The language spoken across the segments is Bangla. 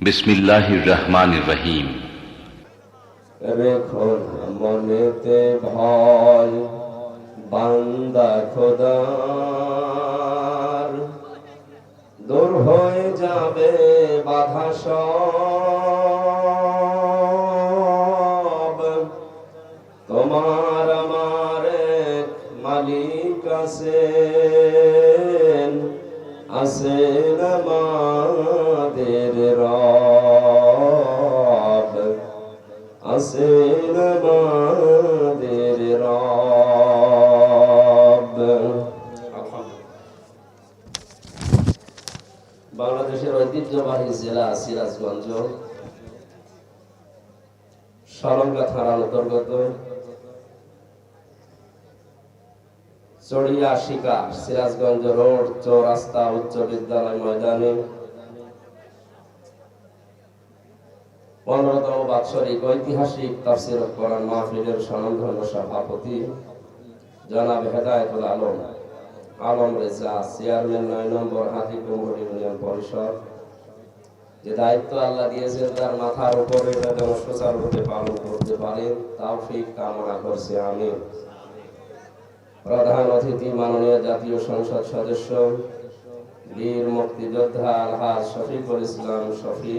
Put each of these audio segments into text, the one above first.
বিসমিল্লাহির রহমানির রহিম। রেখো মনেতে ভয়, বান্দা খোদার। দূর হয়ে যাবে বাধা সব। তোমার আমার মালিক আছেন আছেন আমাদের আছেন আমাদের রব। বাংলাদেশের ঐতিহ্যবাহী জেলা সিরাজগঞ্জ। সরঙ্গা থানার অন্তর্গত। চড়িয়া শিকা সিরাজগঞ্জ রোড, চৌরাস্তা উচ্চ বিদ্যালয় ময়দানে। পনেরোতম বাৎসরিক ঐতিহাসিক তাফসির কোরআন মাহফিলের স্বনামধন্য সভাপতি জনাব হেদায়তুল আলম আলম রেজা, চেয়ারম্যান নয় নম্বর হাতিকুম্বর ইউনিয়ন পরিষদ, যে দায়িত্ব আল্লাহ দিয়েছেন তার মাথার উপরে, এটা যেন সুচারুরূপে পালন করতে পারেন তাওফিক কামনা করছি আমি। প্রধান অতিথি মাননীয় জাতীয় সংসদ সদস্য, বীর মুক্তিযোদ্ধা আলহাজ শফিকুল ইসলাম শফি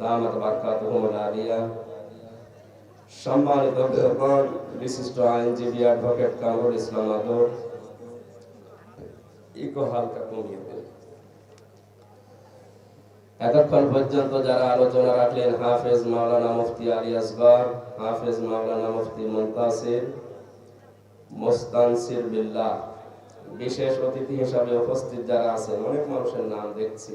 দামাত বারকাতুহুম আলিয়া সম্মানিত মেহমান বিশিষ্ট আইনজীবী অ্যাডভোকেট কামরুল ইসলাম আদর ইকো হালকা কমিয়ে এতক্ষণ পর্যন্ত যারা আলোচনা রাখলেন হাফেজ মাওলানা মুফতি আলী আসগর, হাফেজ মাওলানা মুফতি মুন্তাসির মোস্তানসির বিল্লাহ। বিশেষ অতিথি হিসাবে উপস্থিত যারা আছেন, অনেক মানুষের নাম দেখছি।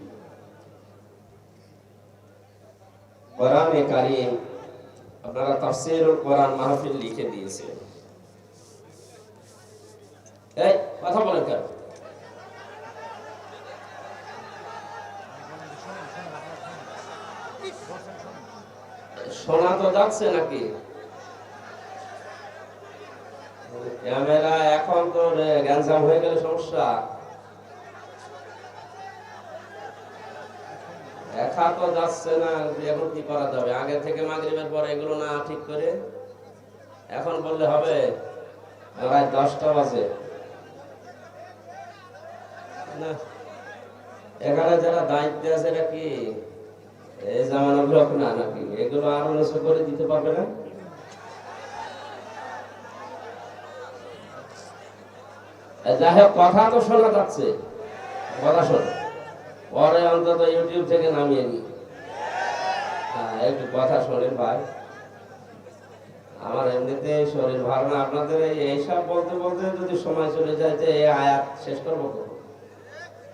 কোরআনে কারিম, আপনারা তাফসীরুল কোরআন মাহফিল লিখে দিয়েছে এই, কথা বলেন কেন? শোনা তো যাচ্ছে নাকি? ক্যামেরা এখন তো গ্যাঞ্জাম হয়ে গেলে সমস্যা। তো যাচ্ছে না এখন কি করা যাবে। আগে থেকে মাগরিবের পরে এগুলো না ঠিক করে এখন বললে হবে রাত দশটা বাজে। এখানে যারা দায়িত্বে আছে এটা কি? এই জামানো ব্লক না নাকি? এগুলো আর নিচু করে দিতে পারবে না? যাই হোক, কথা তো শোনা যাচ্ছে। কথা শোন। পরে অন্তত ইউটিউব থেকে নামিয়ে নি হ্যাঁ একটু কথা শোনেন ভাই। আমার এমনিতে শরীর ভালো না। আপনাদের এই এইসব বলতে বলতে যদি সময় চলে যায় যে এই আয়াত শেষ করব?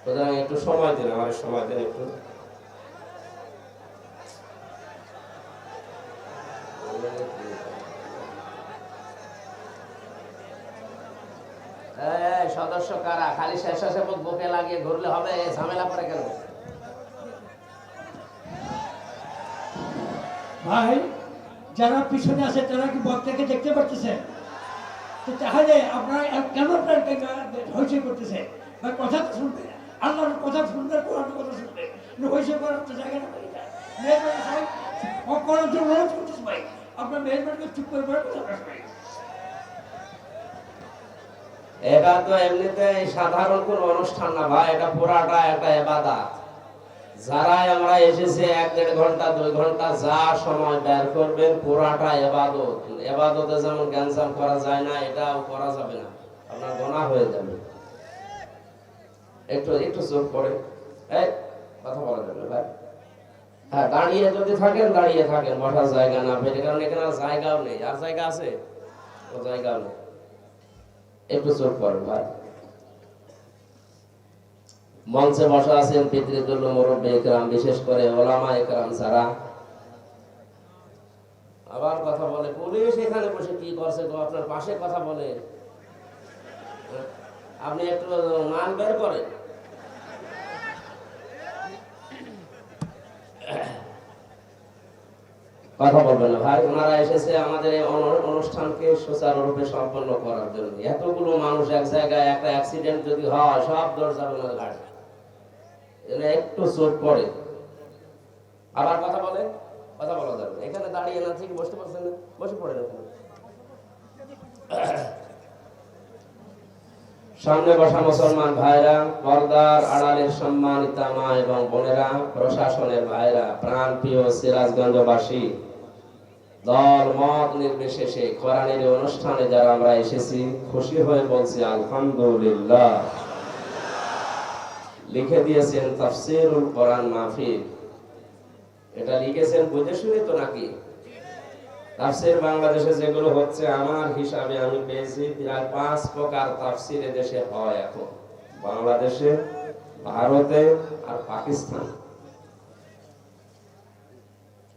সুতরাং একটু সময় দিন, আমার সময় দিন একটু। সদস্য কারা? খালি স্বেচ্ছাসেবক বুকে লাগিয়ে ঘুরলে হবে ঝামেলা করে কেন? ভাই, যারা পিছনে আছে, তারা কি বক্তাকে দেখতে পারতেছে? তো তাহলে আপনারা কেন আপনার করতেছে? ভাই, কথা তো শুনবে। আল্লাহর কথা শুনবে কোরআন কথা শুনবে। করার তো জায়গা না চুপ করে এটা তো এমনিতে সাধারণ কোন অনুষ্ঠান না ভাই, এটা পুরাটা একটা এবাদা যারাই আমরা এসেছি এক দেড় ঘণ্টা, দুই ঘণ্টা, যা সময় বের করবেন পুরাটা এবাদত। এবাদতে যেমন গ্যাঞ্জাম করা যায় না, এটাও করা যাবে না। আপনার গোনা হয়ে যাবে। একটু একটু চোখ করে। এই, কথা বলা যাবে ভাই। হ্যাঁ দাঁড়িয়ে যদি থাকেন, দাঁড়িয়ে থাকেন। বসার জায়গা না পেলে কারণ এখানে আর জায়গাও নেই। আর জায়গা আছে? ও জায়গাও নেই। একটু চোখ পড়েন ভাই। মঞ্চে বসা আছেন পিতৃতুল্য মুরব্বী একরাম, বিশেষ করে ওলামা একরাম যারা আবার কথা বলে, পুলিশ এখানে বসে কি করছে আপনার পাশে কথা বলে। আপনি একটু মান বের করেন। কথা বলবেন না। ভাই, ওনারা এসেছে আমাদের এই অনু- অনুষ্ঠানকে সুচারুরূপে সম্পন্ন করার জন্য। এতগুলো মানুষ এক জায়গায় একটা অ্যাক্সিডেন্ট যদি হয়, সব দরজা না গাড়ি এরা একটু পড়ে আবার কথা বলে? কথা বলা যাবে এখানে দাঁড়িয়ে না ঠিক বসতে পারছেন না। বসে। সামনে বসা মুসলমান ভাইরা, পর্দার আড়ালের সম্মানিতা মা এবং বোনেরা, প্রশাসনের ভাইরা প্রাণ প্রিয় সিরাজগঞ্জবাসী, দল, মত নির্বিশেষে কোরআনের অনুষ্ঠানে যারা আমরা এসেছি, খুশি হয়ে বলছি, আলহামদুলিল্লাহ। লিখে দিয়েছেন তাফসিরুল কোরআন মাহফিল। এটা লিখেছেন বুঝে শুনে তো নাকি? তাফসির বাংলাদেশে যেগুলো হচ্ছে, আমার হিসাবে আমি পেয়েছি প্রায় পাঁচ প্রকার তাফসির দেশে হয় এখন। বাংলাদেশে, ভারতে আর পাকিস্তান।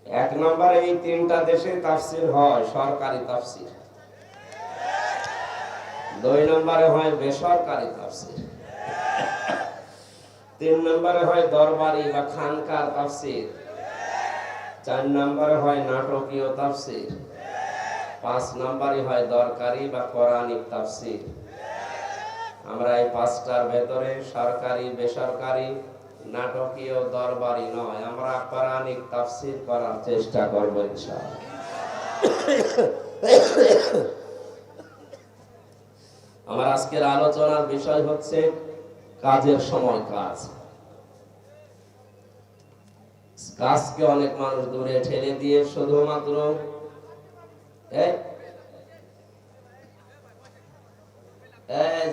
এক নম্বরে এই তিনটা দেশে তাফসির হয়, সরকারি তাফসির। দুই নম্বরে হয় বেসরকারি তাফসির। তিন নম্বরে হয় দরবারি বা খানকার তাফসির। চার নম্বরে হয় নাটকীয় তাফসির। পাঁচ নম্বরে হয় দরকারি বা কোরআনিক তাফসির। আমরা এই পাঁচটার ভেতরে সরকারি, বেসরকারি, নাটকীয়, দরবারি নয়, আমরা কোরআনিক তাফসির করার চেষ্টা করব ইনশাআল্লাহ। আমার আজকের আলোচনার বিষয় হচ্ছে কাজের সময় কাজ। কাজকে অনেক মানুষ দূরে ঠেলে দিয়ে শুধুমাত্র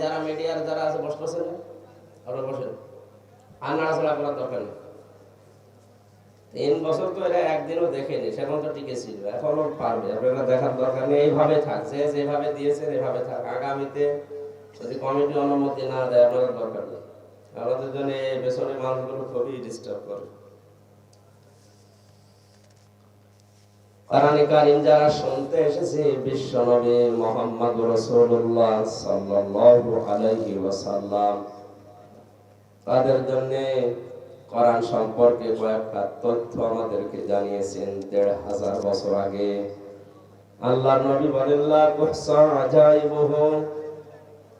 যারা মিডিয়ার যারা আছে, বসে বসেন আর নাড়াচড়া করার দরকার নেই। তিন বছর তো এরা একদিনও দেখেনি, সেখন তো টিকে ছিল, এখনও পারবে দেখার দরকার নেই, এইভাবে থাক, যে যেভাবে দিয়েছেন, এভাবে থাক। আগামীতে যদি কমিটি অনুমতি না দেয়, আপনাদের দরকার নেই। আমাদের জন্য এই মানুষগুলো খুবই ডিস্টার্ব করে। তাদের জন্য কোরআন সম্পর্কে কয়েকটা তথ্য আমাদেরকে জানিয়েছেন দেড় হাজার বছর আগে। আল্লাহ নবী বলেন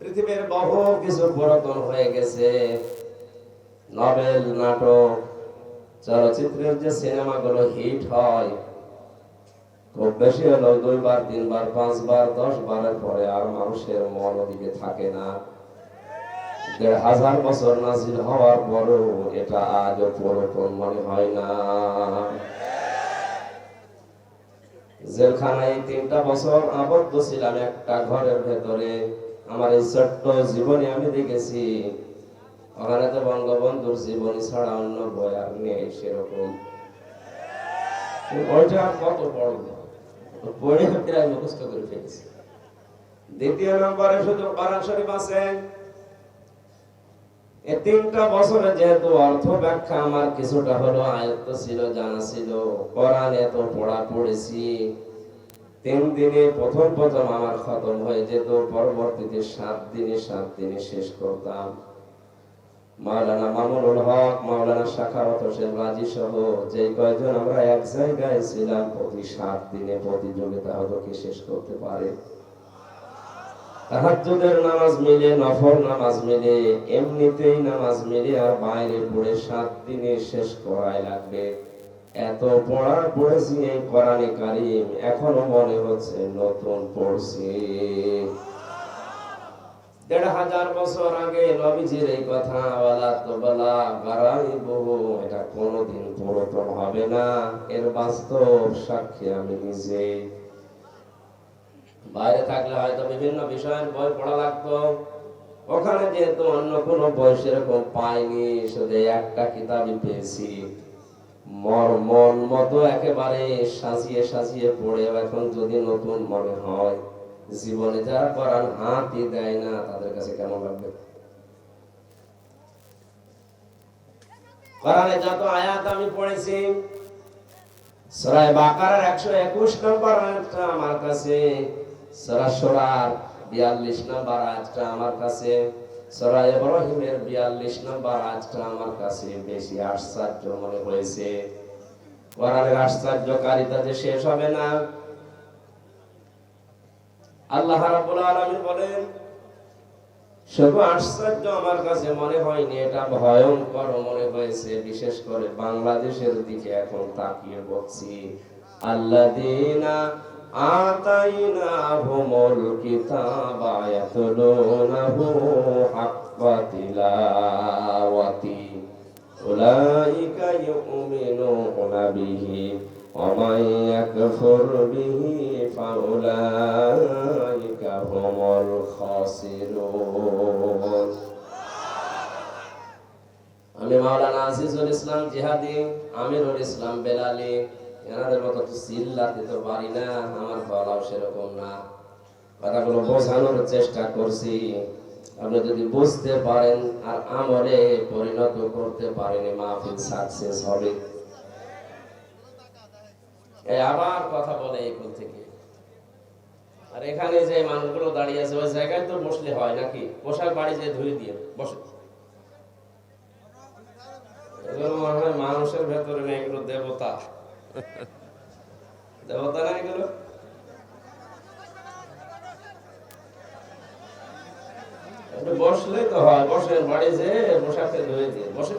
পৃথিবীর বহু কিছু পুরাতন হয়ে গেছে। নভেল, নাটক, চলচ্চিত্রের যে সিনেমাগুলো হিট হয়, খুব বেশি হলো দুইবার, তিনবার, পাঁচবার দশ বারের পরে আর মানুষের মন ওদিকে থাকে না। দেড় হাজার বছর নাজিল হওয়ার পরও এটা আজও পুরাতন মনে হয় না। জেলখানায় তিনটা বছর আবদ্ধ ছিলাম একটা ঘরের ভেতরে। আমার এই ছোট্ট জীবনে আমি দেখেছি ওখানে তো বঙ্গবন্ধুর জীবনী ছাড়া অন্য বই আর নেই সেরকম। প্রায় মুখস্থ করে ফেলেছি। দ্বিতীয় নম্বরে শুধু শরীফ আছে। এই তিনটা বছরে যেহেতু অর্থ ব্যাখ্যা, আমার কিছুটা হলো আয়ত্ত ছিল, জানা ছিল, কোরআন এত পড়া পড়েছি। তিন দিনে প্রথম প্রথম আমার খতম হয়ে যেত, পরবর্তীতে সাত দিনে সাত দিনে শেষ করতাম। মাওলানা মামুনুল হক, মাওলানা শাখাওয়াত হোসেন রাজি সহ যে কয়জন আমরা এক জায়গায় ছিলাম, প্রতি সাত দিনে প্রতিযোগিতা হতো কি শেষ করতে পারে। তাহাজ্জুদের নামাজ মিলে, নফল নামাজ মিলে, এমনিতেই নামাজ মিলে আর বাইরে পড়ে সাত দিনে শেষ করাই লাগবে। এত পড়া পড়েছি এই কোরআনে কারিম এখনও মনে হচ্ছে নতুন পড়ছি। দেড় হাজার বছর আগে নবীজির এই কথা, ওয়ালা তো বলা বহু এটা কোনোদিন হবে না। এর বাস্তব সাক্ষী আমি নিজে। বাইরে থাকলে হয়তো বিভিন্ন বিষয়ের বই পড়া লাগতো। ওখানে যেহেতু অন্য কোনো বই সেরকম পাইনি, শুধু একটা কিতাবই পেয়েছি। মর মন মতো একেবারে সাজিয়ে সাজিয়ে পড়ে এখন যদি নতুন মনে হয়, জীবনে যারা করার হাতই দেয় না, তাদের কাছে কেমন লাগবে? কোরআনে যত আয়াত আমি পড়েছি সরাই বাকারার একশো একুশ নম্বর আয়াতটা আমার কাছে, সরা সরার নম্বর আয়াতটা আমার কাছে। ইব্রাহিমের বিয়াল্লিশ নম্বর আমার কাছে বেশি আশ্চর্য মনে হয়েছে। আশ্চর্যকারিতা যে শেষ হবে না। আল্লাহ রাব্বুল আলামিন বলেন, শুধু আশ্চর্য আমার কাছে মনে হয়নি, এটা ভয়ঙ্কর মনে হয়েছে, বিশেষ করে বাংলাদেশের দিকে এখন তাকিয়ে বলছি। আল্লাযীনা আতাইনাহুমুল কিতাবা ইয়াতলুনাহু يكفر به فأولئك هم الخاسرون আমি মাওলানা আজিজুল ইসলাম জিহাদি আমিরুল ইসলাম বেলালি এনাদের মতো তো চিল্লাতে তো পারি না আমার গলাও সেরকম না কথাগুলো বোঝানোর চেষ্টা করছি আপনি যদি বুঝতে পারেন আর আমলে পরিণত করতে পারেন মাহফিল সাকসেস হবে কথা বলে এই কোন থেকে। আর এখানে যে মানুষগুলো দাঁড়িয়ে আছে, ওই জায়গায় তো বসলে হয় নাকি? বাড়ি যে ধুয়ে দিয়ে, বসে। মানুষের ভেতরে নেই, এগুলো দেবতা। দেবতা না এগুলো? বসলে তো হয় বসে বাড়ি যে পোশাকটা ধুয়ে দিয়ে, বসে।